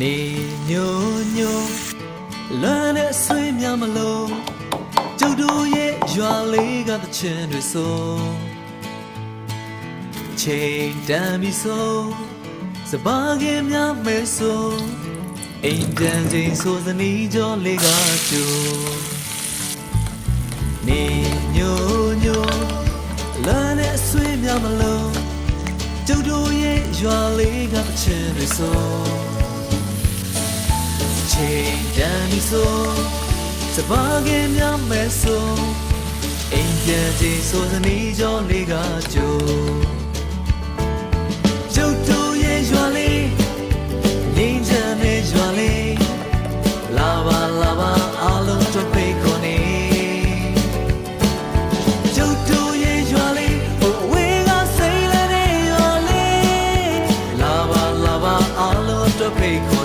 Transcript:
နေညိုညိုလွမ်းတဲ့ဆွေးများမလို့ကျုပ်တို့ရဲ့ရွာလေးကတချင်တွေဆိုချိန်တန်ပြီဆိုစပါးကင်းများမဲဆိုအိမ်တန်ချိန်ဆိုစနီးကြောလေးကကျိုနေညိုညိုလွမ်းတဲ့ဆွေးများမလို့ကျုပ်တို့ရဲ့ရွာလေးကတချင်တွေဆို ချိန်တန်ပြီဆိုစပါးကင်းများမဲ့ဆိုအိမ်ပြန်ချိန်ဆိုစနီးကြောလေးကကြိုကျုပ်တို့ရဲ့ရွာလေးငင်းချမ်းတဲ့ရွာလေးလာပါလာပါအားလုံးတို့ဖိတ်ခေါ်နေကျုပ်တို့ရဲ့ရွာလေးဟိုအဝေးကစိတ်လည်းတဲ့ရွာလေးလာပါလာပါအားလုံးတို့ဖိတ်ခေါ်